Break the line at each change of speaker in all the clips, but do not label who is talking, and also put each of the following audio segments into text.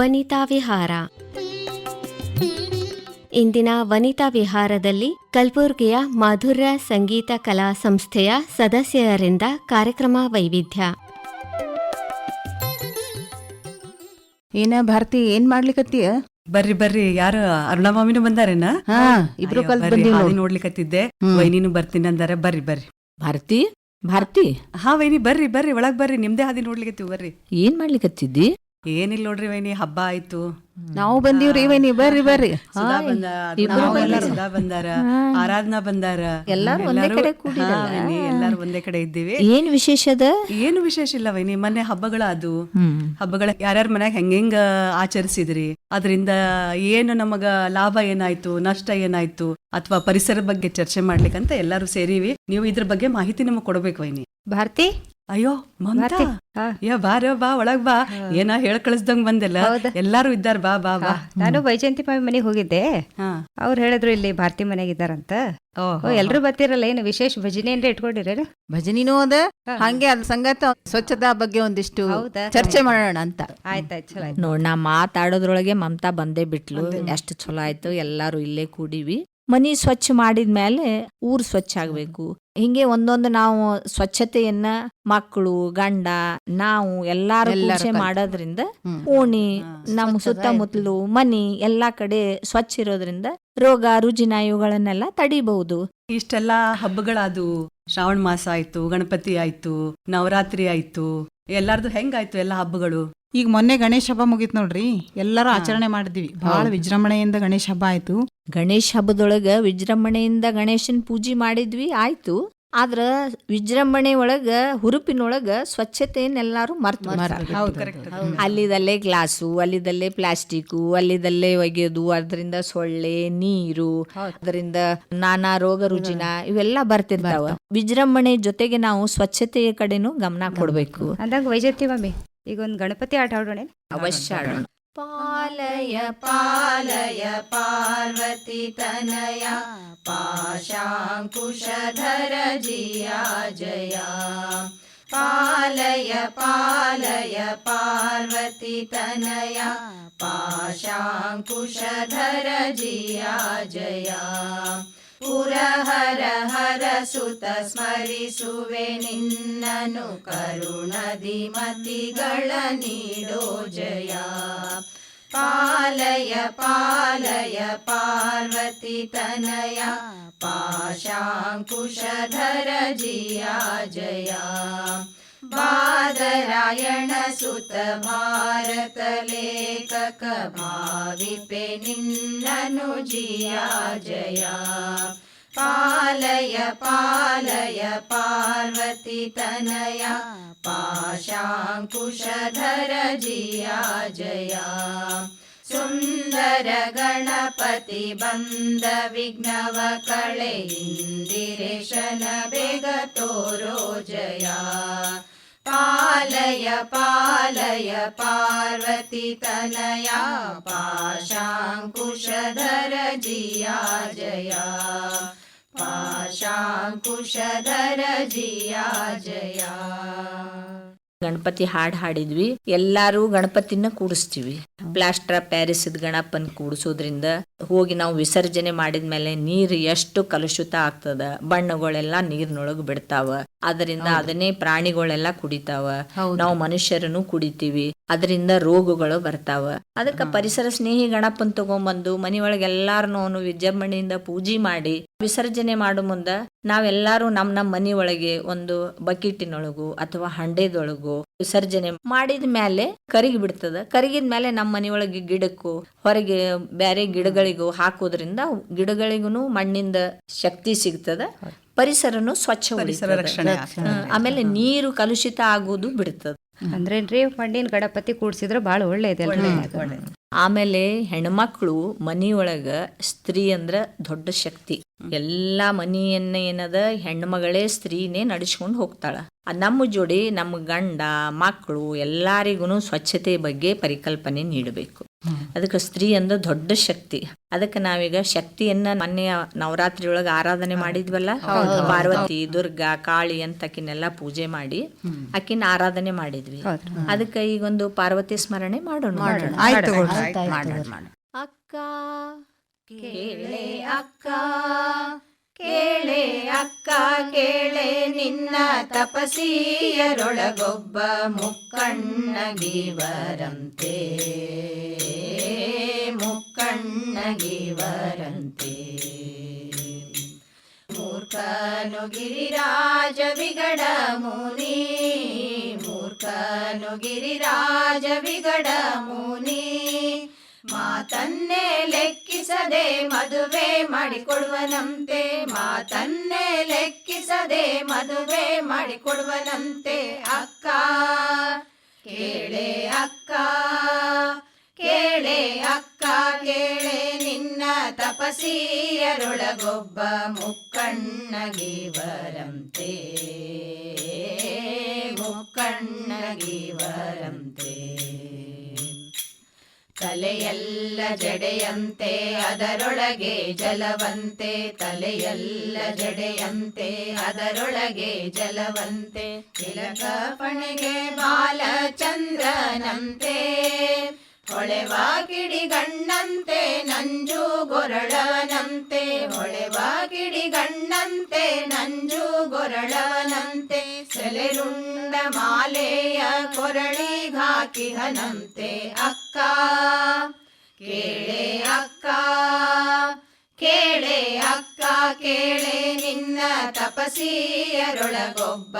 ವನಿತಾ ವಿಹಾರ. ಇಂದಿನ ವನಿತಾ ವಿಹಾರದಲ್ಲಿ ಕಲಬುರ್ಗಿಯ ಮಾಧುರ್ಯ ಸಂಗೀತ ಕಲಾ ಸಂಸ್ಥೆಯ ಸದಸ್ಯರಿಂದ ಕಾರ್ಯಕ್ರಮ ವೈವಿಧ್ಯ.
ಏನ ಭಾರತಿ ಏನ್ ಮಾಡ್ಲಿಕತ್ತೀಯ?
ಬರ್ರಿ ಬರ್ರಿ. ಯಾರು ಅರುಣಾ ಮಾಮಿನೂ ಬಂದಾರೇನ?
ಹಾ ಇಬ್ರು
ನೋಡ್ಲಿಕತ್ತಿದ್ದೆ. ವೈನಿನೂ ಬರ್ತೀನಿ ಅಂದಾರೆ. ಬರ್ರಿ ಬರ್ರಿ.
ಭಾರತಿ ಭಾರತಿ.
ಹಾ ವೈನಿ ಬರ್ರಿ ಬರ್ರಿ. ಒಳಗ್ ಬರ್ರಿ. ನಿಮ್ದೇ ಹಾದಿ ನೋಡ್ಲಿಕತ್ತೀವಿ ಬರ್ರಿ.
ಏನ್ ಮಾಡ್ಲಿಕತ್ತಿದ್ದಿ?
ಏನಿಲ್ಲ ನೋಡ್ರಿ ವೈನಿ ಹಬ್ಬ ಆಯ್ತು.
ನಾವು ಬಂದೀವ್ರಿ ವೈನಿ ಬರ್ರಿ ಬರ್ರಿ.
ಸುಧಾ ಬಂದ
ಇಬ್ರು
ನಾವು
ಬಂದಾರ.
ಸುಧಾ ಬಂದಾರ ಆರಾಧನಾ ಬಂದಾರ.
ಎಲ್ಲಾರು ಒಂದೇ ಕಡೆ
ಎಲ್ಲಾರು ಒಂದೇ ಕಡೆ ಇದ್ದೀವಿ.
ಏನ್ ವಿಶೇಷದ
ಏನು ವಿಶೇಷ ಇಲ್ಲ ವೈನಿ ಮೊನ್ನೆ ಹಬ್ಬಗಳ ಅದು. ಹಬ್ಬಗಳ ಯಾರ್ಯಾರ ಮನ್ಯಾಗ ಹೆಂಗೆಂಗ ಆಚರಿಸಿದ್ರಿ? ಅದರಿಂದ ಏನು ನಮಗ ಲಾಭ ಏನಾಯ್ತು ನಷ್ಟ ಏನಾಯ್ತು ಅಥವಾ ಪರಿಸರ ಬಗ್ಗೆ ಚರ್ಚೆ ಮಾಡ್ಲಿಕ್ಕಂತ ಎಲ್ಲಾರು ಸೇರಿವಿ. ನೀವು ಇದ್ರ ಬಗ್ಗೆ ಮಾಹಿತಿ ನಮಗ್ ಕೊಡ್ಬೇಕು ವೈನಿ.
ಭಾರತಿ?
ಅಯ್ಯೋ ಮಮತಾ. ಯಾ ಬಾರ ಬಾ ಒಳಗ್ ಬಾ. ಏನ ಹೇಳ ಕಳಿಸ್ದಂಗ್ ಬಂದಿಲ್ಲ? ಎಲ್ಲಾರು ಇದ್ದಾರ ಬಾ ಬಾ ಬಾ.
ನಾನು ವೈಜಯಂತಿ ಮಾವಿ ಮನೆಗೆ ಹೋಗಿದ್ದೆ. ಅವ್ರು ಹೇಳಿದ್ರು ಇಲ್ಲಿ ಭಾರತಿ ಮನೆಗೆ ಇದ್ದಾರಂತ ಎಲ್ರು ಬರ್ತಿರಲ್ಲ ಏನು ವಿಶೇಷ ಭಜನೆ ಅಂದ್ರೆ ಇಟ್ಕೊಂಡಿರೇನು?
ಭಜನಿನೂ ಅದ. ಹಂಗೆ ಅದ್ ಸಂಗತ ಸ್ವಚ್ಛತಾ ಬಗ್ಗೆ ಒಂದಿಷ್ಟು ಚರ್ಚೆ ಮಾಡೋಣ ಅಂತ.
ಆಯ್ತಾಯ್ತು ಚಲೋ ಆಯ್ತು.
ನೋಡ್ ನಾ ಮಾತಾಡೋದ್ರೊಳಗೆ ಮಮತಾ ಬಂದೇ ಬಿಟ್ಲು. ಎಷ್ಟು ಚಲೋ ಆಯ್ತು. ಎಲ್ಲಾರು ಇಲ್ಲೇ ಕೂಡಿವಿ. ಮನಿ ಸ್ವಚ್ಛ ಮಾಡಿದ ಮೇಲೆ ಊರು ಸ್ವಚ್ಛ ಆಗ್ಬೇಕು. ಹಿಂಗೆ ಒಂದೊಂದು ನಾವು ಸ್ವಚ್ಛತೆಯನ್ನ ಮಕ್ಕಳು ಗಂಡ ನಾವು ಎಲ್ಲಾರು ಮಾಡೋದ್ರಿಂದ ಓಣಿ ನಮ್ಮ ಸುತ್ತಮುತ್ತಲು ಮನಿ ಎಲ್ಲಾ ಕಡೆ ಸ್ವಚ್ಛ ಇರೋದ್ರಿಂದ ರೋಗ ರುಜಿನ ಇವುಗಳನ್ನೆಲ್ಲ ತಡಿಬಹುದು.
ಇಷ್ಟೆಲ್ಲಾ ಹಬ್ಬಗಳಾದವು. ಶ್ರಾವಣ ಮಾಸ ಆಯ್ತು ಗಣಪತಿ ಆಯ್ತು ನವರಾತ್ರಿ ಆಯ್ತು ಎಲ್ಲಾರ್ದು ಹೆಂಗಾಯ್ತು ಎಲ್ಲಾ ಹಬ್ಬಗಳು?
ಈಗ ಮೊನ್ನೆ ಗಣೇಶ ಹಬ್ಬ ಮುಗಿತ್ ನೋಡ್ರಿ. ಎಲ್ಲರೂ ಆಚರಣೆ ಮಾಡಿದ್ವಿ. ಬಹಳ ವಿಜೃಂಭಣೆಯಿಂದ ಗಣೇಶ ಹಬ್ಬ ಆಯ್ತು.
ಗಣೇಶ ಹಬ್ಬದೊಳಗ ವಿಜೃಂಭಣೆಯಿಂದ ಗಣೇಶನ ಪೂಜೆ ಮಾಡಿದ್ವಿ ಆಯ್ತು. ಆದ್ರ ವಿಜೃಂಭಣೆ ಒಳಗ ಹುರುಪಿನೊಳಗ ಸ್ವಚ್ಛತೆಯನ್ನೆಲ್ಲಾರು ಮರ್ತ ಬಿಡ್ತಾರೆ.
ಹೌದು
ಕರೆಕ್ಟ್
ಅಲ್ಲಿದಲ್ಲೇ ಗ್ಲಾಸು ಅಲ್ಲಿದಲ್ಲೇ ಪ್ಲಾಸ್ಟಿಕ್ ಅಲ್ಲಿದಲ್ಲೇ ಒಗೆಯೋದು ಅದರಿಂದ ಸೊಳ್ಳೆ ನೀರು ಅದರಿಂದ ನಾನಾ ರೋಗ ರುಜಿನ ಇವೆಲ್ಲ ಬರ್ತಿರ್ತಾವ. ವಿಜೃಂಭಣೆ ಜೊತೆಗೆ ನಾವು ಸ್ವಚ್ಛತೆಯ ಕಡೆನೂ ಗಮನ ಕೊಡ್ಬೇಕು.
ಅಂದಾಗ ವೈಜತ್ತಿ ಈಗ ಒಂದು ಗಣಪತಿ ಆಟ ಆಡೋಣ
ಅವಶ್ಯ ಆಡೋಣ. पालय पालय पार्वती प्रनया पाशां कुशधर जि पालय पालय पार्वती प्रनया पाशां कुशधर जि ಪುರಹರ ಹರ ಸುತ ಸ್ಮರಿಸುವೆ ನಿನ್ನನು ಕರುಣದಿ ಮತಿಗಳ ನೀಡೋ ಜಯ ಪಾಲಯ ಪಾಲಯ ಪಾರ್ವತಿ ತನಯ ಪಾಶಾಂಕುಶಧರ ಜಿಯ ಜಯ बादरायणसुत भारतलेखकभाविपे निन्ननुजिया जया। पालय पालय पार्वती तनया पाशाङ्कुशधर विघ्नव कळे इन्दिरेशन बेगतोरो जया। पालय पालय पार्वतीतनया पाशाङ्कुशधर जिया जया। पाशाङ्कुशधर जिया जया। ಗಣಪತಿ ಹಾಡ್ ಹಾಡಿದ್ವಿ. ಎಲ್ಲಾರು ಗಣಪತಿನ ಕೂಡಿಸ್ತೀವಿ. ಪ್ಲಾಸ್ಟರ್ ಪ್ಯಾರಿಸ್ ಗಣಪನ್ ಕೂಡಿಸೋದ್ರಿಂದ ಹೋಗಿ ನಾವು ವಿಸರ್ಜನೆ ಮಾಡಿದ್ಮೇಲೆ ನೀರು ಎಷ್ಟು ಕಲುಷಿತ ಆಗ್ತದ. ಬಣ್ಣಗಳೆಲ್ಲ ನೀರಿನೊಳಗೆ ಬಿಡ್ತಾವ. ಅದರಿಂದ ಅದನ್ನೇ ಪ್ರಾಣಿಗಳೆಲ್ಲ ಕುಡಿತಾವ. ನಾವು ಮನುಷ್ಯರನ್ನು ಕುಡಿತೀವಿ. ಅದರಿಂದ ರೋಗಗಳು ಬರ್ತಾವ. ಅದಕ್ಕೆ ಪರಿಸರ ಸ್ನೇಹಿ ಗಣಪನ್ ತಗೊಂಬಂದು ಮನಿಯೊಳಗೆ ಎಲ್ಲಾರನು ಅವನು ವಿಜೃಂಭಣೆಯಿಂದ ಪೂಜೆ ಮಾಡಿ ವಿಸರ್ಜನೆ ಮಾಡೋ ಮುಂದ ನಾವೆಲ್ಲಾರು ನಮ್ ನಮ್ ಮನಿ ಒಳಗೆ ಒಂದು ಬಕೆಟಿನೊಳಗು ಅಥವಾ ಹಂಡೆದೊಳಗು ವಿಸರ್ಜನೆ ಮಾಡಿದ ಮೇಲೆ ಕರಿಗಿ ಬಿಡ್ತದ. ಕರಿಗಿದ ಮೇಲೆ ನಮ್ಮ ಮನೆಯೊಳಗೆ ಗಿಡಕ್ಕೂ ಹೊರಗೆ ಬೇರೆ ಗಿಡಗಳಿಗೂ ಹಾಕೋದ್ರಿಂದ ಗಿಡಗಳಿಗೂ ಮಣ್ಣಿಂದ ಶಕ್ತಿ ಸಿಗ್ತದ. ಪರಿಸರನು ಸ್ವಚ್ಛ. ಆಮೇಲೆ ನೀರು ಕಲುಷಿತ ಆಗೋದು ಬಿಡ್ತದ.
ಅಂದ್ರೇನ್ರಿ ಮಣ್ಣಿನ ಗಣಪತಿ ಕೂಡ್ಸಿದ್ರ ಬಹಳ ಒಳ್ಳೇದಲ್ರಿ
ಆಮೇಲೆ ಹೆಣ್ಮಕ್ಳು ಮನಿಯೊಳಗ ಸ್ತ್ರೀ ಅಂದ್ರ ದೊಡ್ಡ ಶಕ್ತಿ. ಎಲ್ಲಾ ಮನಿಯನ್ನ ಏನದ ಹೆಣ್ಮಗಳೇ ಸ್ತ್ರೀನೇ ನಡೆಸ್ಕೊಂಡು ಹೋಗ್ತಾಳ. ನಮ್ಮ ಜೋಡಿ ನಮ್ಮ ಗಂಡ ಮಕ್ಕಳು ಎಲ್ಲಾರಿಗೂ ಸ್ವಚ್ಛತೆ ಬಗ್ಗೆ ಪರಿಕಲ್ಪನೆ ನೀಡಬೇಕು. ಅದಕ್ಕೆ ಸ್ತ್ರೀ ಅಂದ್ರೆ ದೊಡ್ಡ ಶಕ್ತಿ. ಅದಕ್ಕೆ ನಾವೀಗ ಶಕ್ತಿಯನ್ನ ಮೊನ್ನೆ ನವರಾತ್ರಿ ಒಳಗ ಆರಾಧನೆ ಮಾಡಿದ್ವಲ್ಲ? ಪಾರ್ವತಿ ದುರ್ಗಾ ಕಾಳಿ ಅಂತ ಆಕಿನೆಲ್ಲ ಪೂಜೆ ಮಾಡಿ ಆಕಿನ ಆರಾಧನೆ ಮಾಡಿದ್ವಿ. ಅದಕ್ಕೆ ಈಗೊಂದು ಪಾರ್ವತಿ ಸ್ಮರಣೆ ಮಾಡೋಣ. ಮಾಡೋಣ.
ಆಯ್ತು
ಮಾಡೋಣ. ಮಾಡೋಣ.
ಅಕ್ಕ. ಕೇಳೆ ಅಕ್ಕ ಕೇಳೆ ಅಕ್ಕ, ಕೇಳೆ ನಿನ್ನ ತಪಸೀಯರೊಳಗೊಬ್ಬ ಮುಕ್ಕಣ್ಣಗಿವರಂತೆ. ಮುಕ್ಕಣ್ಣಗಿವರಂತೆ. ಮೂರ್ಖನು ಗಿರಿರಾಜ ವಿಗಡ ಮುನಿ, ಮೂರ್ಖನು ಗಿರಿರಾಜ ವಿಗಡ ಮುನಿ. ಮಾತನ್ನೇ ಲೆಕ್ಕಿಸದೆ ಮದುವೆ ಮಾಡಿಕೊಡುವನಂತೆ ಮಾತನ್ನೇ ಲೆಕ್ಕಿಸದೆ ಮದುವೆ ಮಾಡಿಕೊಡುವನಂತೆ ಅಕ್ಕ. ಕೇಳೆ ಅಕ್ಕ ಕೇಳೆ ಅಕ್ಕ, ಕೇಳೆ ನಿನ್ನ ತಪಸೀಯರೊಳಗೊಬ್ಬ ಮುಕ್ಕಣ್ಣಗಿವರಂತೆ ಮುಕ್ಕಣ್ಣಗಿವರಂತೆ. ತಲೆಯೆಲ್ಲ ಜಡೆಯಂತೆ ಅದರೊಳಗೆ ಜಲವಂತೆ. ತಲೆಯಲ್ಲ ಜಡೆಯಂತೆ ಅದರೊಳಗೆ ಜಲವಂತೆ. ತಿಲಕ ಪಣೆಗೆ ಬಾಲಚಂದ್ರನಂತೆ. ಹೊಳೆವ ಕಿಡಿಗಣ್ಣಂತೆ, ನಂಜು ಗೊರಳನಂತೆ ಹೊಳೆವ ಕಿಡಿಗಣ್ಣಂತೆ, ನಂಜು ಗೊರಳನಂತೆ ಸೆಲೆರುಂಡ ಮಾಲೆಯ ಕೊರಳಿ ಕೊರಳಿಗಾಕಿಹನಂತೆ ಅಕ್ಕ, ಕೇಳೆ ಅಕ್ಕ ಕೇಳೆ ಅಕ್ಕ, ಕೇಳೆ ನಿನ್ನ ತಪಸೀಯರೊಳಗೊಬ್ಬ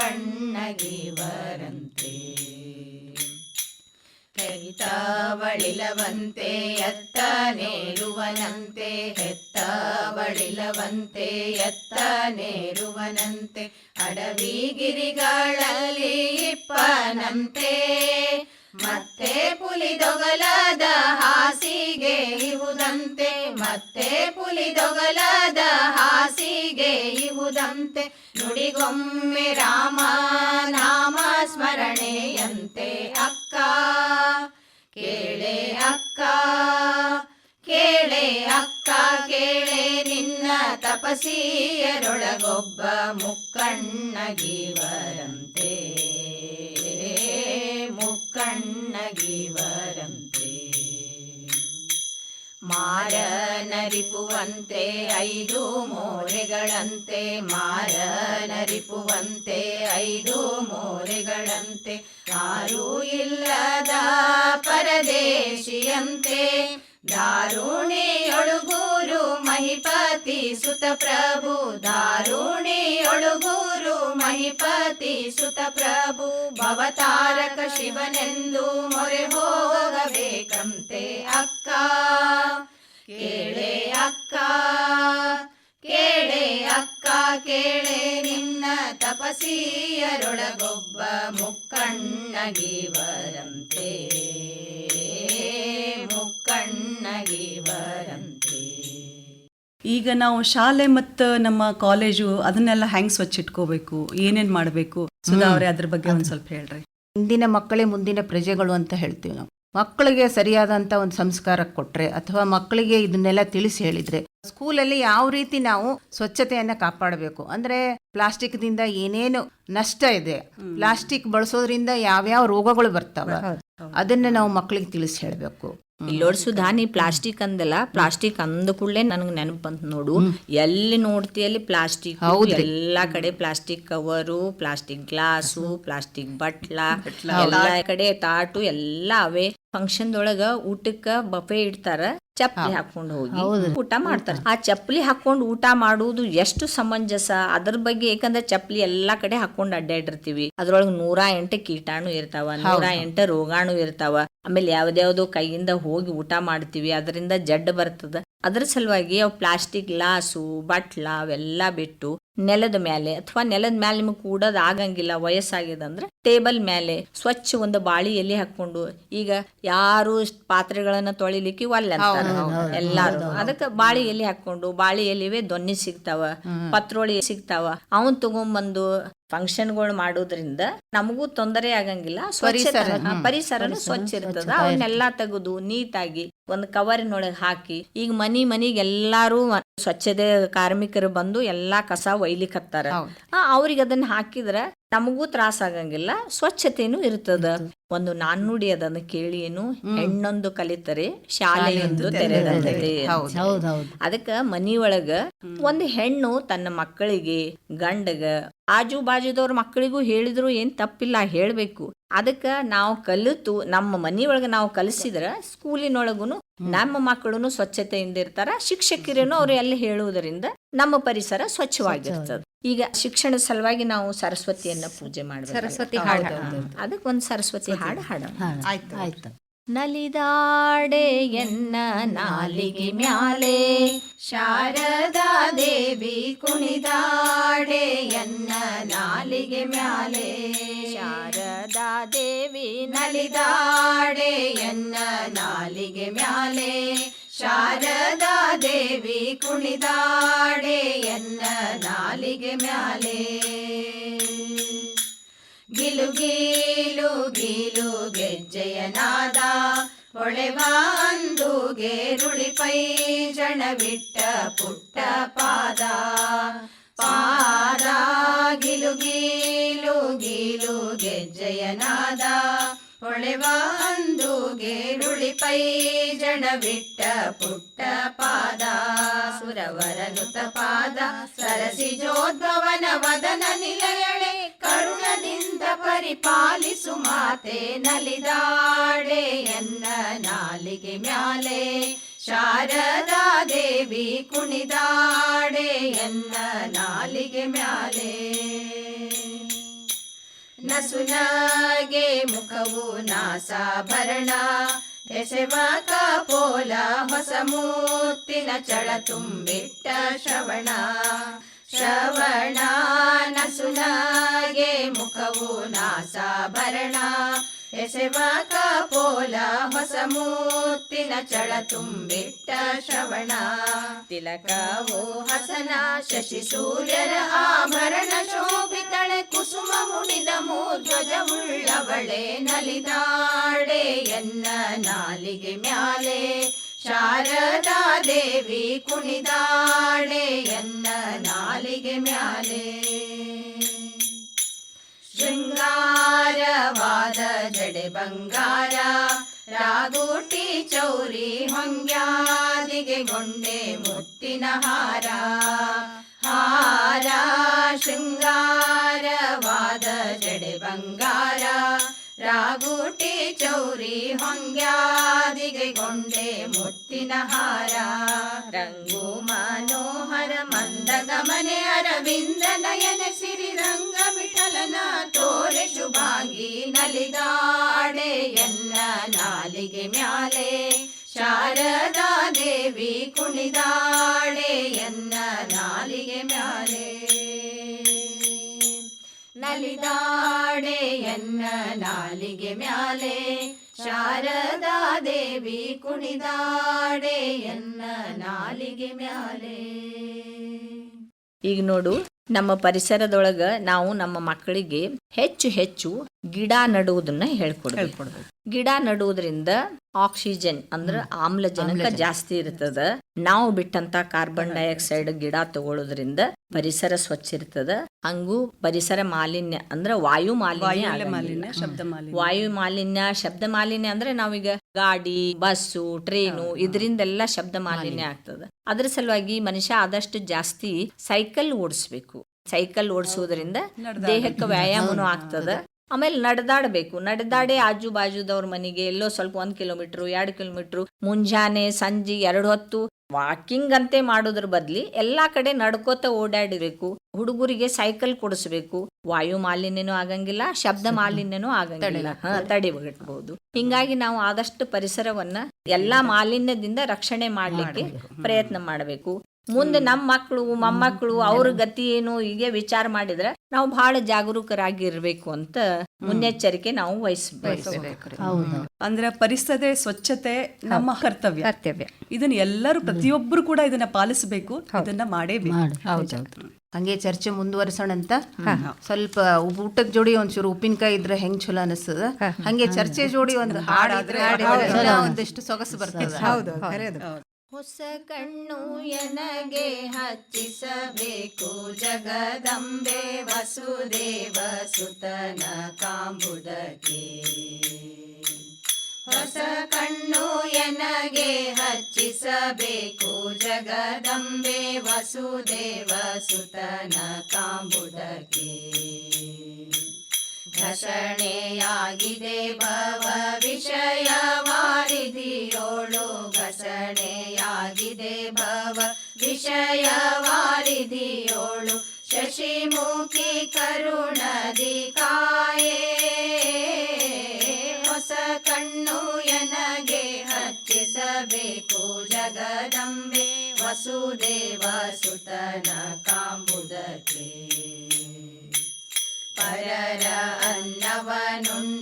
ಮುಕ್ಕಣ್ಣಗಿವರಂತೆ ಬರಂತೆ. ಹೆತ್ತಾವಳಿಲವಂತೆ, ಎತ್ತ ನೇರುವನಂತೆ, ಹೆತ್ತಾವಳಿಲವಂತೆ, ಎತ್ತ ನೇರುವನಂತೆ ಅಡವಿಗಿರಿಗಳಲ್ಲಿ ಇಪ್ಪನಂತೆ. ಮತ್ತೆ ಪುಲಿದೊಗಲಾದ ಹಾಸಿಗೆ ಇವುದಂತೆ ಮತ್ತೆ ಪುಲಿದೊಗಲಾದ ಹಾಸಿಗೆ ಇಹುದಂತೆ ನುಡಿಗೊಮ್ಮೆ ರಾಮ ನಾಮ ಸ್ಮರಣೆಯಂತೆ ಅಕ್ಕ ಕೇಳೆ ಅಕ್ಕ ಕೇಳೆ ಅಕ್ಕ ಕೇಳೆ ನಿನ್ನ ತಪಸೀಯರೊಳಗೊಬ್ಬ ಮುಕ್ಕಣ್ಣಗಿವರಂತೆ ಮುಕ್ಕಣ್ಣಗಿವರಂತೆ ಮಾರನರಿಪುವಂತೆ ಐದು ಮೋರೆಗಳಂತೆ ಮಾರನರಿಪುವಂತೆ ಐದು ಮೋರೆಗಳಂತೆ ಯಾರೂ ಇಲ್ಲದ ಪರದೇಶಿಯಂತೆ ದಾರುಣಿಯೊಳುಗೂರು ಮಹಿಪತಿ ಸುತ ಪ್ರಭು, ದಾರುಣಿಯೊಳುಗೂರು ಮಹಿಪತಿ ಸುತ ಪ್ರಭು, ಭವತಾರಕ ಶಿವನೆಂದು ಮೊರೆ ಹೋಗಬೇಕಂತೆ ಅಕ್ಕ. ಕೇಳೆ ಅಕ್ಕ ಕೇಳೆ ಅಕ್ಕ, ಕೇಳೆ ನಿನ್ನ ತಪಸೀಯರೊಳಗೊಬ್ಬ ಮುಕ್ಕಣ್ಣಗಿವರಂತೆ. ಮುಕ್ಕಣ್ಣಗಿವರಂತೆ
ಈಗ ನಾವು ಶಾಲೆ ಮತ್ತು ನಮ್ಮ ಕಾಲೇಜು ಅದನ್ನೆಲ್ಲ ಹೆಂಗ್ ಸ್ವಚ್ಛ ಇಟ್ಕೋಬೇಕು ಏನೇನ್ ಮಾಡಬೇಕು? ಸುಧಾ ಅವರೇ ಅದ್ರ ಬಗ್ಗೆ ಒಂದ್ ಸ್ವಲ್ಪ ಹೇಳ್ರಿ.
ಇಂದಿನ ಮಕ್ಕಳೇ ಮುಂದಿನ ಪ್ರಜೆಗಳು ಅಂತ ಹೇಳ್ತೀವಿ ನಾವು. ಮಕ್ಕಳಿಗೆ ಸರಿಯಾದಂಥ ಒಂದು ಸಂಸ್ಕಾರ ಕೊಟ್ಟರೆ ಅಥವಾ ಮಕ್ಕಳಿಗೆ ಇದನ್ನೆಲ್ಲ ತಿಳಿಸಿ ಹೇಳಿದ್ರೆ ಸ್ಕೂಲಲ್ಲಿ ಯಾವ ರೀತಿ ನಾವು ಸ್ವಚ್ಛತೆಯನ್ನು ಕಾಪಾಡಬೇಕು? ಅಂದ್ರೆ ಪ್ಲಾಸ್ಟಿಕ್ದಿಂದ ಏನೇನು ನಷ್ಟ ಇದೆ? ಪ್ಲಾಸ್ಟಿಕ್ ಬಳಸೋದ್ರಿಂದ ಯಾವ್ಯಾವ ರೋಗಗಳು ಬರ್ತಾವೆ? ಅದನ್ನ ನಾವು ಮಕ್ಕಳಿಗೆ ತಿಳಿಸಿ ಹೇಳಬೇಕು.
ಇಲ್ಲೋಡ್ ಸುಧಾ ನೀ ಪ್ಲಾಸ್ಟಿಕ್ ಅಂದಲ್ಲ ಪ್ಲಾಸ್ಟಿಕ್ ಅಂದ ಕೂಡಲೇ ನನಗೆ ನೆನಪು ಬಂತು ನೋಡು. ಎಲ್ಲಿ ನೋಡ್ತಿ ಅಲ್ಲಿ ಪ್ಲಾಸ್ಟಿಕ್ ಎಲ್ಲಾ ಕಡೆ plastic cover plastic glass plastic bottle ಎಲ್ಲಾ ಕಡೆ ತಾಟು ಎಲ್ಲಾ ಅವೇ. ಫಂಕ್ಷನ್ ದೊಳಗ ಊಟಕ್ಕ ಬಫೆ ಇಡ್ತಾರ ಚಪ್ಪಲಿ ಹಾಕೊಂಡು ಹೋಗಿ ಊಟ ಮಾಡ್ತಾರ. ಆ ಚಪ್ಪಲಿ ಹಾಕೊಂಡು ಊಟ ಮಾಡುವುದು ಎಷ್ಟು ಸಮಂಜಸ? ಅದ್ರ ಬಗ್ಗೆ ಯಾಕಂದ್ರೆ ಚಪ್ಪಲಿ ಎಲ್ಲಾ ಕಡೆ ಹಾಕೊಂಡು ಅಡ್ಡಾಡಿರ್ತೀವಿ. ಅದ್ರೊಳಗ ನೂರ ಎಂಟು ಕೀಟಾಣು ಇರ್ತಾವ ನೂರ ಎಂಟು ರೋಗಾಣು ಇರ್ತಾವ. ಆಮೇಲೆ ಯಾವ್ದ್ಯಾವ್ದೋ ಕೈಯಿಂದ ಹೋಗಿ ಊಟ ಮಾಡ್ತೀವಿ. ಅದರಿಂದ ಜಡ್ ಬರ್ತದ. ಅದ್ರ ಸಲುವಾಗಿ ಅವು ಪ್ಲಾಸ್ಟಿಕ್ ಗ್ಲಾಸು ಬಟ್ಲ ಅವೆಲ್ಲ ಬಿಟ್ಟು ನೆಲದ ಮೇಲೆ ಅಥವಾ ನೆಲದ ಮೇಲೆ ನಿಮಗೆ ಕೂಡೋದ್ ಆಗಂಗಿಲ್ಲ ವಯಸ್ಸಾಗಿದೆ ಅಂದ್ರೆ ಟೇಬಲ್ ಮೇಲೆ ಸ್ವಚ್ಛ ಒಂದು ಬಾಳಿ ಎಲೆ ಹಾಕೊಂಡು ಈಗ ಯಾರು ಪಾತ್ರೆಗಳನ್ನ ತೊಳಿಲಿಕ್ಕೆ ಒಲ್ಲ ಎಲ್ಲಾರು. ಅದಕ್ಕೆ ಬಾಳಿ ಎಲೆ ಹಾಕೊಂಡು ಬಾಳಿ ಎಲಿವೆ ದೊನ್ನಿ ಸಿಗ್ತಾವ ಪತ್ರೋಳಿ ಸಿಗ್ತಾವ. ಅವನ್ ತಗೊಂಬಂದು ಫಂಕ್ಷನ್ಗಳು ಮಾಡೋದ್ರಿಂದ ನಮಗೂ ತೊಂದರೆ ಆಗಂಗಿಲ್ಲ. ಪರಿಸರನು ಸ್ವಚ್ಛ ಇರ್ತದ. ಅವನ್ನೆಲ್ಲಾ ತೆಗೆದು ನೀಟಾಗಿ ಒಂದು ಕವರಿನೊಳಗೆ ಹಾಕಿ ಈಗ ಮನಿ ಮನಿಗೆ ಎಲ್ಲಾರು ಸ್ವಚ್ಛತೆ ಕಾರ್ಮಿಕರು ಬಂದು ಎಲ್ಲಾ ಕಸ ಒಯ್ಲಿಕತ್ತಾರ
ಹತ್ತಾರ.
ಅವ್ರಿಗೆ ಅದನ್ನ ಹಾಕಿದ್ರ ನಮಗೂ ತ್ರಾಸ ಆಗಂಗಿಲ್ಲ ಸ್ವಚ್ಛತೆನು ಇರ್ತದ. ಒಂದು ನಾಣ್ಣುಡಿ ಅದನ್ನು ಕೇಳಿ ಏನು ಹೆಣ್ಣೊಂದು ಕಲಿತರೆ ಶಾಲೆಯೊಂದು ತೆರೆದಂತೆ ಅದಕ್ಕ ಮನಿಯೊಳಗ ಒಂದು ಹೆಣ್ಣು ತನ್ನ ಮಕ್ಕಳಿಗೆ ಗಂಡಗ ಆಜು ಬಾಜುದವ್ರ ಮಕ್ಕಳಿಗೂ ಹೇಳಿದ್ರು ಏನ್ ತಪ್ಪಿಲ್ಲ ಹೇಳ್ಬೇಕು. ಅದಕ್ಕ ನಾವು ಕಲಿತು ನಮ್ಮ ಮನಿಯೊಳಗ ನಾವು ಕಲಿಸಿದ್ರ ಸ್ಕೂಲಿನೊಳಗುನು ನಮ್ಮ ಮಕ್ಕಳು ಸ್ವಚ್ಛತೆಯಿಂದ ಇರ್ತಾರ ಶಿಕ್ಷಕರೇನು ಅವ್ರು ಎಲ್ಲಿ ಹೇಳುವುದರಿಂದ ನಮ್ಮ ಪರಿಸರ ಸ್ವಚ್ಛವಾಗಿರ್ತದೆ. ಈಗ ಶಿಕ್ಷಣ ಸಲುವಾಗಿ ನಾವು ಸರಸ್ವತಿಯನ್ನ ಪೂಜೆ ಮಾಡ್ಬೇಕು
ಸರಸ್ವತಿ
ಅದಕ್ಕೊಂದ್ ಸರಸ್ವತಿ ಹಾಡು ಹಾಡೋಣ
ಆಯ್ತು.
ಆಯ್ತು.
ನಲಿದಾಡೆ ಎನ್ನ ನಾಲಿಗೆ ಮ್ಯಾಲೆ ಶಾರದಾ ದೇವಿ ಕುಣಿದಾಡೆ ಎನ್ನ ನಾಲಿಗೆ ಮ್ಯಾಲೆ. ಶಾರದಾ ದೇವಿ ನಲಿದಾಡೆ ಎನ್ನ ನಾಲಿಗೆ ಮ್ಯಾಲೆ ಶಾರದಾ ದೇವಿ ಕುಣಿದಾಡೆ ಎನ್ನ ನಾಲಿಗೆ ಮ್ಯಾಲೆ. ಗಿಲು ಗೀಲು ಗೀಲು ಗೆಜ್ಜೆಯ ನಾದ ಹೊಳೆವ ಪೈ ರುಳಿಪೈ ಜಣವಿಟ್ಟ ಪುಟ್ಟ ಪಾದ. ಪಾದ, ಗಿಲು ಗೀಲು ಗೀಲು ಗೆಜ್ಜೆಯ ನಾದ ಹೊಳೆವ ಪೈ ರುಳಿಪೈ ಜಣವಿಟ್ಟ ಪುಟ್ಟ ಪಾದ. ಸುರವರನುತ ಪಾದ ಸರಸಿಜೋದ್ಭವನ ವದನ ನಿಲಯಳೆ ಮಾತೆ ನಲಿದಾಡೆ ಎನ್ನ ನಾಲಿಗೆ ಮ್ಯಾಲೆ. ಶಾರದಾ ದೇವಿ ಕುಣಿದಾಡೆ ಎನ್ನ ನಾಲಿಗೆ ಮ್ಯಾಲೆ. ನಸುನಾಗೆ ಮುಖವು ನಾಸಾಭರಣ, ಎಸೆವ ಕಾಪೋಲ ಹೊಸ ಮೂತ್ತಿನ ಚಳ ತುಂಬಿಟ್ಟ ಶ್ರವಣ. ಶ್ರವಣ ನಸುನಾಗೆ ಮುಖವು ನಾಸಾಭರಣ. ಎಸೆವ ಕಾಪೋಲ ಹೊಸ ಮೂತ್ತಿನ ಚಳ ತುಂಬಿಟ್ಟ ಶ್ರವಣ. ತಿಲಕವು ಹಸನ ಶಶಿ ಸೂರ್ಯರ ಆಭರಣ ಶೋಭಿತಳೆ ಕುಸುಮ ಮುಡಿದ ಮೂಧ್ವಜವುಳ್ಳವಳೆ ನಲಿದಾಡೆ ಎನ್ನ ನಾಲಿಗೆ ಮ್ಯಾಲೆ. ಶಾರದಾ ದೇವಿ ಕುಣಿದಾಡೆ ಎನ್ನ ನಾಲಿಗೆ ಮ್ಯಾಲೆ ಶೃಂಗಾರವಾದ ಜಡೆ ಬಂಗಾರ ರಾಗೋಟಿ ಚೌರಿ ಹೊಂಗ್ಯಾದಿಗೆ ಗೊಂಡೆ ಮುತ್ತಿನ ಹಾರ ಹಾರ ಶೃಂಗಾರವಾದ ಜಡೆ ಬಂಗಾರ ರಾಗುಟಿ ಚೌರಿ ಹೊಂಗ್ಯಾದಿಗೆಗೊಂಡೆ ಮುತ್ತಿನ ಹಾರ. ರಂಗು ಮನೋಹರ ಮಂದ ಗಮನೆ ಅರವಿಂದ ನಯನ ಸಿರಿ ರಂಗ ವಿಠಲನ ತೋರೆ ಶುಭಾಗಿ ನಲಿದಾಡೆ ಎನ್ನ ನಾಲಿಗೆ ಮ್ಯಾಲೆ. ಶಾರದಾ ದೇವಿ ಕುಣಿದಾಡೆ ನಲಿದಾಡೆ ಎನ್ನ ನಾಲಿಗೆ ಮ್ಯಾಲೆ. ಶಾರದಾ ದೇವಿ ಕುಣಿದಾಡೆಯನ್ನ ನಾಲಿಗೆ ಮ್ಯಾಲೆ. ಈಗ ನೋಡು, ನಮ್ಮ ಪರಿಸರದೊಳಗ ನಾವು ನಮ್ಮ ಮಕ್ಕಳಿಗೆ ಹೆಚ್ಚು ಹೆಚ್ಚು ಗಿಡ ನಡುವುದನ್ನ ಹೇಳ್ಕೊಡ್ಬೇಕು. ಗಿಡ ನಡುವುದರಿಂದ ಆಕ್ಸಿಜನ್ ಅಂದ್ರ ಆಮ್ಲಜನಕ ಜಾಸ್ತಿ ಇರ್ತದ. ನಾವು ಬಿಟ್ಟಂತ ಕಾರ್ಬನ್ ಡೈಆಕ್ಸೈಡ್ ಗಿಡ ತಗೊಳ್ಳೋದ್ರಿಂದ ಪರಿಸರ ಸ್ವಚ್ಛ ಇರ್ತದ. ಹಂಗೂ ಪರಿಸರ ಮಾಲಿನ್ಯ ಅಂದ್ರ ವಾಯು ಮಾಲಿನ್ಯ
ಶಬ್ದ ಮಾಲಿನ್ಯ.
ವಾಯು ಮಾಲಿನ್ಯ ಶಬ್ದ ಮಾಲಿನ್ಯ ಅಂದ್ರೆ ನಾವೀಗ ಗಾಡಿ ಬಸ್ಸು ಟ್ರೈನು ಇದರಿಂದೆಲ್ಲ ಶಬ್ದ ಮಾಲಿನ್ಯ ಆಗ್ತದ. ಅದ್ರ ಸಲುವಾಗಿ ಮನುಷ್ಯ ಆದಷ್ಟು ಜಾಸ್ತಿ ಸೈಕಲ್ ಓಡಿಸ್ಬೇಕು. ಸೈಕಲ್ ಓಡಿಸೋದ್ರಿಂದ ದೇಹಕ್ಕೆ ವ್ಯಾಯಾಮನೂ ಆಗ್ತದ. ಆಮೇಲೆ ನಡೆದಾಡಬೇಕು. ನಡೆದಾಡಿ ಆಜು ಬಾಜುದವ್ರ ಮನೆಗೆ ಎಲ್ಲೋ ಸ್ವಲ್ಪ ಒಂದ್ ಕಿಲೋಮೀಟರ್ ಎರಡು ಕಿಲೋಮೀಟರ್ ಮುಂಜಾನೆ ಸಂಜೆ ಎರಡು ಹೊತ್ತು ವಾಕಿಂಗ್ ಅಂತೆ ಮಾಡೋದ್ರ ಬದ್ಲಿ ಎಲ್ಲಾ ಕಡೆ ನಡ್ಕೋತ ಓಡಾಡಬೇಕು ಹುಡುಗರಿಗೆ ಸೈಕಲ್ ಕೊಡಿಸ್ಬೇಕು. ವಾಯು ಮಾಲಿನ್ಯನೂ ಆಗಂಗಿಲ್ಲ ಶಬ್ದ ಮಾಲಿನ್ಯನೂ ಆಗಂಗಿಲ್ಲ. ತಡೆಗಟ್ಟಬಹುದು ಹಿಂಗಾಗಿ ನಾವು ಆದಷ್ಟು ಪರಿಸರವನ್ನ ಎಲ್ಲಾ ಮಾಲಿನ್ಯದಿಂದ ರಕ್ಷಣೆ ಮಾಡ್ಲಿಕ್ಕೆ ಪ್ರಯತ್ನ ಮಾಡಬೇಕು. ಮುಂದೆ ನಮ್ಮ ಮಕ್ಕಳು ಮೊಮ್ಮಕ್ಕಳು ಅವ್ರ ಗತಿ ಏನು ಹೀಗೆ ವಿಚಾರ ಮಾಡಿದ್ರೆ ನಾವು ಬಹಳ ಜಾಗರೂಕರಾಗಿರ್ಬೇಕು ಅಂತ ಮುನ್ನೆಚ್ಚರಿಕೆ ನಾವು ವಹಿಸಬೇಕು.
ಹೌದು.
ಅಂದ್ರೆ ಪರಿಸರದ ಸ್ವಚ್ಛತೆ ನಮ್ಮ ಕರ್ತವ್ಯ.
ಕರ್ತವ್ಯ.
ಇದನ್ನ ಎಲ್ಲರೂ ಪ್ರತಿಯೊಬ್ಬರು ಕೂಡ ಇದನ್ನ ಪಾಲಿಸಬೇಕು ಇದನ್ನ ಮಾಡೇಬೇಕು.
ಮಾಡು.
ಹೌದೌದು.
ಹಂಗೆ ಚರ್ಚೆ ಮುಂದುವರ್ಸೋಣ ಅಂತ ಸ್ವಲ್ಪ ಊಟದ ಜೋಡಿ ಒಂಚೂರು ಉಪ್ಪಿನಕಾಯಿ ಇದ್ರೆ ಹೆಂಗ್ ಚಲೋ ಅನಿಸ್ತದ? ಹಂಗೆ ಚರ್ಚೆ ಜೋಡಿ ಒಂದು ಹಾಡಿದ್ರೆ ಒಂದಿಷ್ಟು ಸೊಗಸು ಬರ್ತದೆ.
ಹೊಸ ಕಣ್ಣು ಎನಗೆ ಹಚ್ಚಿಸಬೇಕು. ಜಗದಂಬೆ ವಸುದೇವ ಸುತನ ಕಾಂಬುದಕ್ಕೆ ಹೊಸ ಕಣ್ಣು ಎನಗೆ ಹಚ್ಚಿಸಬೇಕು. ಜಗದಂಬೆ ವಸುದೇವ ಸುತನ ಕಾಂಬುದಕ್ಕೆ ಘರ್ಷಣೆಯಾಗಿದೆ ಭವ ವಿಷಯ ವಿಷಯ ವಾರಿದಿಯೋಳು ಶಶಿಮುಖಿ ಕರುಣದಿ ಕಾಯೇ ಹೊಸ ಕಣ್ಣು ಎನಗೆ ಹಚ್ಚಿಸಬೇಕು. ಜಗದಂಬೆ ವಸುದೇವ ಸುತನ ಕಾಂಬುದಕ್ಕೆ. ಪರರ ಅನ್ನವನುಂಡು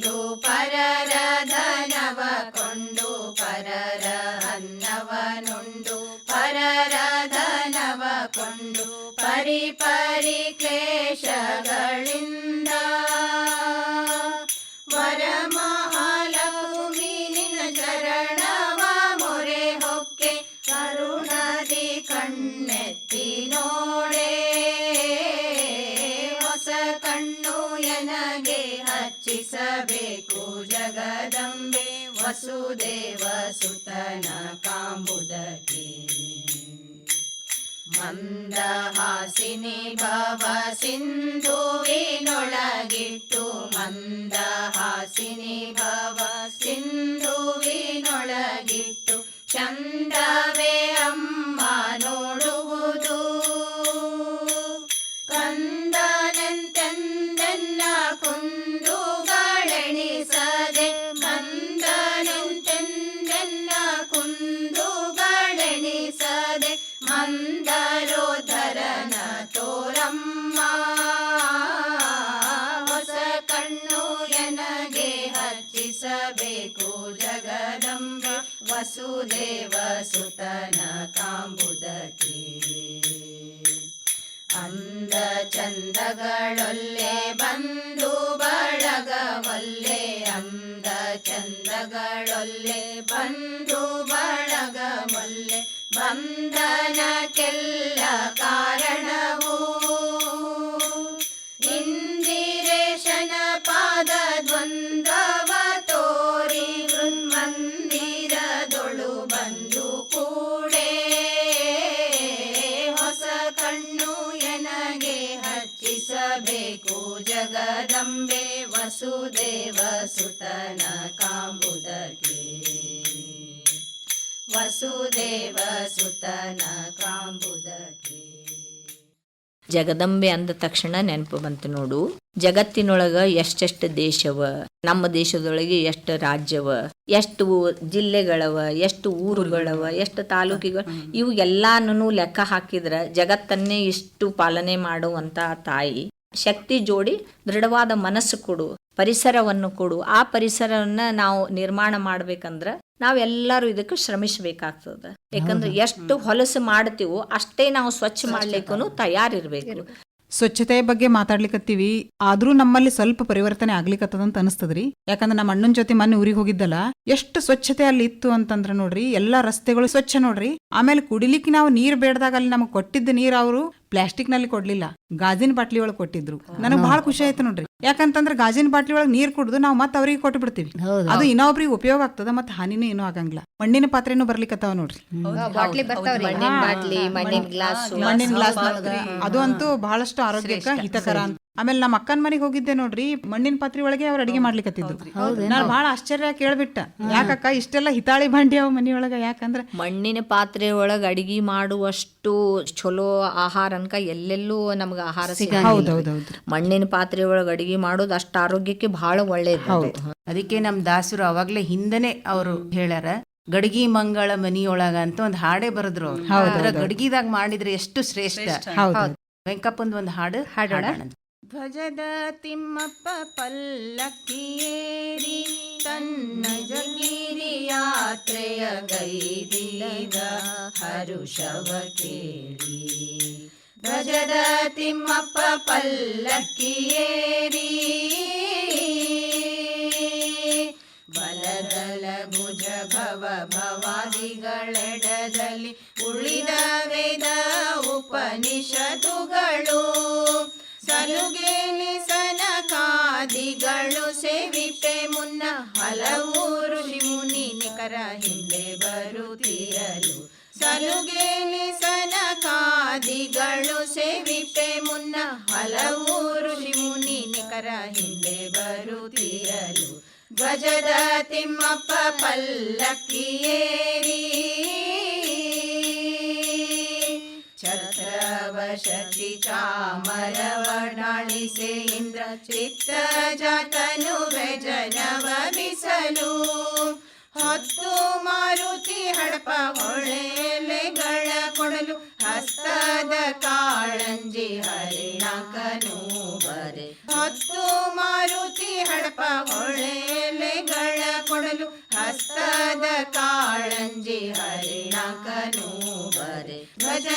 ವಸುದೇವ ಸುತನ ಕಾಂಬುದಕ್ಕೆ. ಮಂದಹಾಸಿನಿ ಭವ ಸಿಂಧುವಿನೊಳಗಿಟ್ಟು ಮಂದಹಾಸಿನಿ ಭವ ಸಿಂಧುವಿನೊಳಗಿಟ್ಟು ಚಂದವೇ ಅಮ್ಮ ನೋಡುವುದು ವಸುದೇವ ಸುತನ ಕಾಂಬುದಕ್ಕೆ ಅಂದ ಚಂದಗಳೊಲ್ಲೆ ಬಂದು ಬಳಗವಲ್ಲೆ ಅಂದ ಚಂದಗಳೊಲ್ಲೆ ಬಂದು ಬಳಗವಲ್ಲೆ ಬಂಧನಕ್ಕೆಲ್ಲ ಕಾರಣವು ಜಗದಂಬೆ ವಸುದೇವ ಸುತನ ಕಾಂಬುದಕ್ಕೆ. ವಸುದೇವ ಸುತನ ಕಾಂಬುದಕ್ಕೆ.
ಜಗದಂಬೆ ಅಂದ ತಕ್ಷಣ ನೆನಪು ಬಂತು ನೋಡು. ಜಗತ್ತಿನೊಳಗ ಎಷ್ಟೆಷ್ಟು ದೇಶವ ನಮ್ಮ ದೇಶದೊಳಗೆ ಎಷ್ಟು ರಾಜ್ಯವ ಎಷ್ಟು ಜಿಲ್ಲೆಗಳವ ಎಷ್ಟು ಊರುಗಳವ ಎಷ್ಟು ತಾಲೂಕಿಗಳು ಇವು ಎಲ್ಲಾನು ಲೆಕ್ಕ ಹಾಕಿದ್ರ ಜಗತ್ತನ್ನೇ ಇಷ್ಟು ಪಾಲನೆ ಮಾಡುವಂತ ತಾಯಿ. ಶಕ್ತಿ ಜೋಡಿ ದೃಢವಾದ ಮನಸ್ಸು ಕೊಡು ಪರಿಸರವನ್ನು ಕೊಡು. ಆ ಪರಿಸರವನ್ನ ನಾವು ನಿರ್ಮಾಣ ಮಾಡ್ಬೇಕಂದ್ರ ನಾವೆಲ್ಲರೂ ಇದಕ್ಕೆ ಶ್ರಮಿಸಬೇಕಾಗ್ತದ. ಯಾಕಂದ್ರೆ ಎಷ್ಟು ಹೊಲಸು ಮಾಡ್ತೀವೋ ಅಷ್ಟೇ ನಾವು ಸ್ವಚ್ಛ ಮಾಡ್ಲಿಕ್ಕೂ ತಯಾರಿರ್ಬೇಕು.
ಸ್ವಚ್ಛತೆ ಬಗ್ಗೆ ಮಾತಾಡ್ಲಿಕತ್ತೀವಿ. ಆದ್ರೂ ನಮ್ಮಲ್ಲಿ ಸ್ವಲ್ಪ ಪರಿವರ್ತನೆ ಆಗ್ಲಿಕತ್ತದಂತ ಅನಿಸ್ತದ್ರಿ. ಯಾಕಂದ್ರೆ ನಮ್ಮ ಅಣ್ಣನ ಜೊತೆ ಮನೆ ಊರಿಗೆ ಹೋಗಿದ್ದಲ್ಲ ಎಷ್ಟು ಸ್ವಚ್ಛತೆ ಅಲ್ಲಿ ಇತ್ತು ಅಂತಂದ್ರ ನೋಡ್ರಿ ಎಲ್ಲಾ ರಸ್ತೆಗಳು ಸ್ವಚ್ಛ ನೋಡ್ರಿ. ಆಮೇಲೆ ಕುಡಿಲಿಕ್ಕೆ ನಾವು ನೀರ್ ಬೇಡದಾಗ ಅಲ್ಲಿ ನಮಗೆ ಕೊಟ್ಟಿದ್ದ ನೀರ್ ಅವರು ಪ್ಲಾಸ್ಟಿಕ್ನಲ್ಲಿ ಕೊಡ್ಲಿಲ್ಲ. ಗಾಜಿನ ಬಾಟ್ಲಿ ಒಳಗೆ ಕೊಟ್ಟಿದ್ರು. ನನಗೆ ಬಹಳ ಖುಷಿ ಆಯ್ತು ನೋಡ್ರಿ. ಯಾಕಂತಂದ್ರೆ ಗಾಜಿನ ಬಾಟ್ಲಿ ಒಳಗೆ ನೀರ್ ಕುಡಿದು ನಾವು ಮತ್ತೆ ಅವ್ರಿಗೆ ಕೊಟ್ಟು ಬಿಡ್ತೀವಿ ಅದು ಇನ್ನೊಬ್ರಿಗೆ ಉಪಯೋಗ ಆಗ್ತದ ಮತ್ತೆ ಹಾನಿನೂ ಏನೂ ಆಗಂಗಿಲ್ಲ. ಮಣ್ಣಿನ ಪಾತ್ರೆನೂ ಬರ್ಲಿಕತ್ತಾವ ನೋಡ್ರಿ.
ಬಾಟ್ಲಿ ಬರ್ತಾವ್ರಿ.
ಮಣ್ಣಿನ ಬಾಟ್ಲಿ ಮಣ್ಣಿನ ಗ್ಲಾಸ್.
ಮಣ್ಣಿನ ಗ್ಲಾಸ್ ಅದು ಅಂತೂ ಬಹಳಷ್ಟು ಆರೋಗ್ಯಕ್ಕೆ ಹಿತಕರ ಅಂತ. ಆಮೇಲೆ ನಮ್ಮ ಅಕ್ಕನ ಮನೆಗೆ ಹೋಗಿದ್ದೆ ನೋಡ್ರಿ ಮಣ್ಣಿನ ಪಾತ್ರೆ ಒಳಗೆ ಅವ್ರು ಅಡಿಗೆ ಮಾಡ್ಲಿಕ್ಕತ್ತಿದ್ರು ನಾನು ಬಹಳ ಆಶ್ಚರ್ಯ ಕೇಳ್ಬಿಟ್ಟ. ಯಾಕಕ್ಕ ಇಷ್ಟೆಲ್ಲ ಹಿತಾಳಿ ಬಂಡಿ ಅವ ಮನಿಯೊಳಗ ಯಾಕಂದ್ರ
ಮಣ್ಣಿನ ಪಾತ್ರೆ ಒಳಗ ಅಡಿಗೆ ಮಾಡುವಷ್ಟು ಚಲೋ ಆಹಾರ ಅನ್ಕ ಎಲ್ಲೆಲ್ಲೂ ನಮ್ಗೆ ಆಹಾರ ಸಿಗ ಮಣ್ಣಿನ ಪಾತ್ರೆ ಒಳಗ ಅಡಿಗೆ ಮಾಡೋದು ಅಷ್ಟು ಆರೋಗ್ಯಕ್ಕೆ ಬಹಳ ಒಳ್ಳೇದು
ಅದಕ್ಕೆ ನಮ್ಮ ದಾಸರು ಅವಾಗ್ಲೇ ಹಿಂದನೆ ಅವರು ಹೇಳ್ಯಾರ ಗಡಗಿ ಮಂಗಳ ಮನಿಯೊಳಗ ಅಂತ ಒಂದು ಹಾಡೇ ಬರದ್ರು ಅವ್ರು. ಅದ್ರ ಗಡ್ಗಿದಾಗ ಮಾಡಿದ್ರೆ ಎಷ್ಟು ಶ್ರೇಷ್ಠ.
ಹೌದು.
ವೆಂಕಪ್ಪಂದ್ ಒಂದು ಹಾಡು
ಹಾಡೋಣ?
ಧ್ವಜದ ತಿಮ್ಮಪ್ಪ ಪಲ್ಲಕ್ಕಿಯೇರಿ, ತನ್ನ ಜಗಿರಿ ಯಾತ್ರೆಯ ಗೈದಿದ ಹರುಷವ ಕೇಳಿ.
ಧ್ವಜದ ತಿಮ್ಮಪ್ಪ ಪಲ್ಲಕ್ಕಿಯೇರಿ, ಬಲದಲ ಭುಜ ಭವ ಭವಾದಿಗಳೆಡದಲ್ಲಿ ಉಳಿದ ವೇದ ಉಪನಿಷತ್ತುಗಳು. ಸನಕಾದಿಗಳು ಮುನ್ನ ಹಲವು ಋಷಿ ಮುನಿ ನಿಖರ ಹಿಂದೆ ಬರುತ್ತಿರಲು. ಸಲುಗೇಲಿ ಸನಕಾದಿಗಳು ಸೇವಿಟ್ಟೆ ಮುನ್ನ ಹಲವು ಋಷಿ ಮುನಿ ನಿಖರ ಹಿಂದೆ ಬರುತ್ತಿರಲು. ಧ್ವಜದ ತಿಮ್ಮಪ್ಪ ಪಲ್ಲಕ್ಕಿಯೇರಿ ಚಾಮರವರ್ಣಾಳಿಸೆ ಇಂದ್ರ ಚಿತ್ತ ಜಾತನು ಜನವ ಬಿಸಲು ಹೊತ್ತು ಮಾರುತಿ ಹಡಪ ಹೊಳೆಲೆಗಳ ಕೊಡಲು ಹಸ್ತದ ಕಾಳಂಜಿ ಹರಿಣಕನು ಬರೆ. ಹೊತ್ತು ಮಾರುತಿ ಹಡಪ ಹೊಳೆಲೆಗಳ ಕೊಡಲು ಹಸ್ತದ ಕಾಳಂಜಿ ಹರಿಣಕನು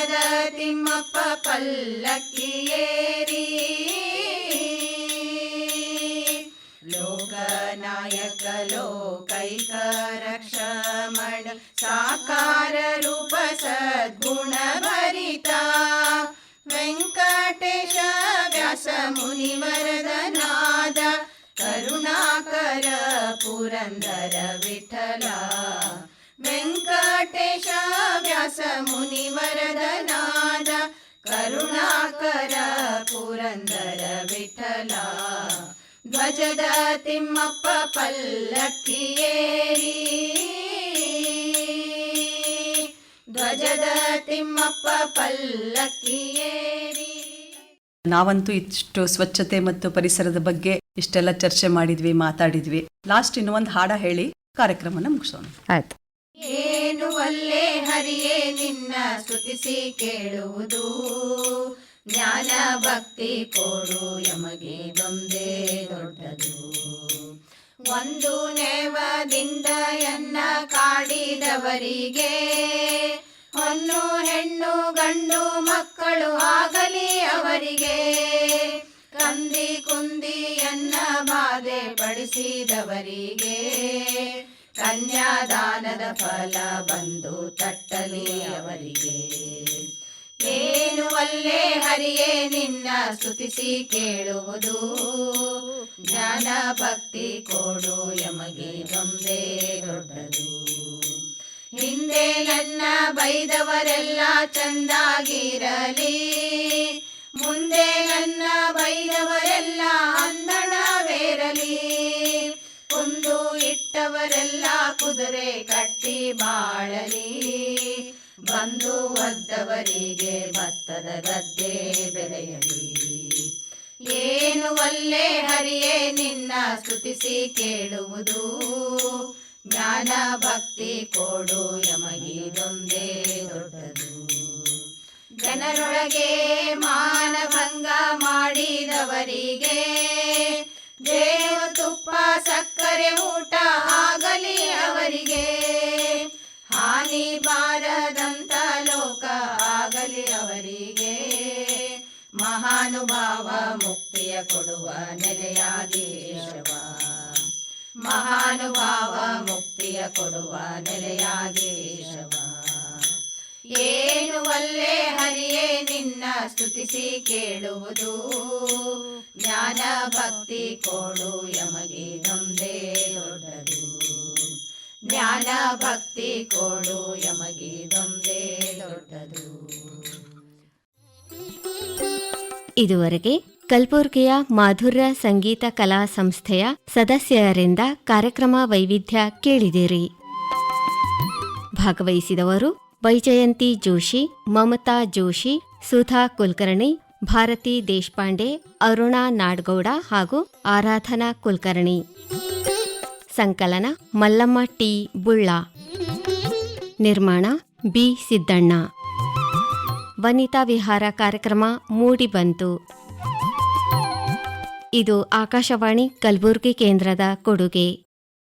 ಧ್ವಜದ ತಿಮ್ಮಪ್ಪ ಪಲ್ಲಕ್ಕಿಯೇರಿ ಲೋಕನಾಯಕ, ಲೋಕೈಕ ರಕ್ಷಮಣ ಸಾಕಾರ ರೂಪ, ಸದ್ಗುಣ ಭರಿತ. ವೆಂಕಟೇಶ ವ್ಯಾಸ ಮುನಿವರದನಾದ ಕರುಣಾಕರ ಪುರಂದರ ವಿಠಲ. ವೆಂಕಟೇಶ ವ್ಯಾಸ ಮುನಿವರದನಾದ ಕರುಣಾಕರ ಪುರಂದರ ವಿಠಲ. ಧ್ವಜದ ತಿಮ್ಮಪ್ಪ ಪಲ್ಲಕ್ಕಿಯೇರಿ ಧ್ವಜದ ತಿಮ್ಮಪ್ಪ ಪಲ್ಲಕ್ಕಿಯೇರಿ
ನಾವಂತೂ ಇಷ್ಟು ಸ್ವಚ್ಛತೆ ಮತ್ತು ಪರಿಸರದ ಬಗ್ಗೆ ಇಷ್ಟೆಲ್ಲ ಚರ್ಚೆ ಮಾಡಿದ್ವಿ ಮಾತಾಡಿದ್ವಿ. ಲಾಸ್ಟ್ ಇನ್ನೊಂದು ಒಂದು ಹಾಡ ಹೇಳಿ ಕಾರ್ಯಕ್ರಮನ ಮುಗಿಸೋಣ.
ಆಯ್ತು.
ಏನು ಅಲ್ಲೇ ಹರಿಯೇ ನಿನ್ನ ಸ್ತುತಿಸಿ ಕೇಳುವುದು. ಜ್ಞಾನ ಭಕ್ತಿ ಕೊಡು ಯಮಗೆ ಬಂದೇ ದೊಡ್ಡದು. ಒಂದು ನೇವದಿಂದ ಎನ್ನ ಕಾಡಿದವರಿಗೆ, ಹೊನ್ನು ಹೆಣ್ಣು ಗಂಡು ಮಕ್ಕಳು ಆಗಲಿ ಅವರಿಗೆ. ಕಂದಿ ಕುಂದಿ ಎನ್ನ ಬಾಧೆ ಪಡಿಸಿದವರಿಗೆ ಕನ್ಯಾದಾನದ ಫಲ ಬಂದು ತಟ್ಟಲಿ ಅವರಿಗೆ. ಏನು ಅಲ್ಲೇ ಹರಿಯೇ ನಿನ್ನ ಸ್ತುತಿಸಿ ಕೇಳುವುದು. ಜ್ಞಾನ ಭಕ್ತಿ ಕೊಡು ಯಮಗೆ ಒಂದೇ ದೊಡ್ಡದು. ಹಿಂದೆ ನನ್ನ ಬೈದವರೆಲ್ಲ ಚಂದಾಗಿರಲಿ. ಮುಂದೆ ನನ್ನ ಬೈದವರೆಲ್ಲ ಅಂದಣವೇರಲಿ. ಕುಂದು ಇಟ್ಟವರೆಲ್ಲ ಕುದುರೆ ಕಟ್ಟಿ ಬಾಳಲಿ. ಬಂದು ಒದ್ದವರಿಗೆ ಭತ್ತದ ಗದ್ದೆ ಬೆಳೆಯಲಿ. ಏನು ಒಲ್ಲೆ ಹರಿಯೇ ನಿನ್ನ ಸ್ತುತಿಸಿ ಕೇಳುವುದು. ಜ್ಞಾನ ಭಕ್ತಿ ಕೊಡು ಯಮಗಿದೊಂದೇ ದೊಡ್ಡದು. ಜನರೊಳಗೆ ಮಾನಭಂಗ ಮಾಡಿದವರಿಗೆ ಜೇನು ತುಪ್ಪ, ಸಕ್ಕರೆ, ಊಟ ಆಗಲಿ ಅವರಿಗೆ. ಹಾನಿ ಬಾರದಂತ ಲೋಕ ಆಗಲಿ ಅವರಿಗೆ. ಮಹಾನುಭಾವ ಮುಕ್ತಿಯ ಕೊಡುವ ನೆಲೆಯಾಗಿ ಶಿವ ಮಹಾನುಭಾವ ಮುಕ್ತಿಯ ಕೊಡುವ ನೆಲೆಯಾಗಿ ಶಿವ ಏನು ಹರಿಯೇ ನಿನ್ನ ಸ್ತುತಿಸಿ ಕೇಳುವುದು. ಜ್ಞಾನ ಭಕ್ತಿ ಕೊಡು ಯಮಗೆ ನೊಂದೇ ದೊಡ್ಡದು. ಜ್ಞಾನ ಭಕ್ತಿ ಕೊಡು ಯಮಗೆ ನೊಂದೇ ದೊಡ್ಡದು.
ಇದುವರೆಗೆ ಕಲಬುರ್ಗಿಯ ಮಾಧುರ್ಯ ಸಂಗೀತ ಕಲಾ ಸಂಸ್ಥೆಯ ಸದಸ್ಯರಿಂದ ಕಾರ್ಯಕ್ರಮ ವೈವಿಧ್ಯ ಕೇಳಿದಿರಿ. ಭಾಗವಹಿಸಿದವರು ವೈಜಯಂತಿ ಜೋಶಿ, ಮಮತಾ ಜೋಶಿ, ಸುಧಾ ಕುಲಕರ್ಣಿ, ಭಾರತಿ ದೇಶಪಾಂಡೆ, ಅರುಣಾ ನಾಡ್ಗೌಡ ಹಾಗೂ ಆರಾಧನಾ ಕುಲಕರ್ಣಿ. ಸಂಕಲನ ಮಲ್ಲಮ್ಮ ಟಿ. ಬುಳ್ಳ. ನಿರ್ಮಾಣ ಬಿ. ಸಿದ್ದಣ್ಣ. ವನಿತಾ ವಿಹಾರ ಕಾರ್ಯಕ್ರಮ ಮೂಡಿಬಂತು ಇದು ಆಕಾಶವಾಣಿ ಕಲಬುರಗಿ ಕೇಂದ್ರದ ಕೊಡುಗೆ.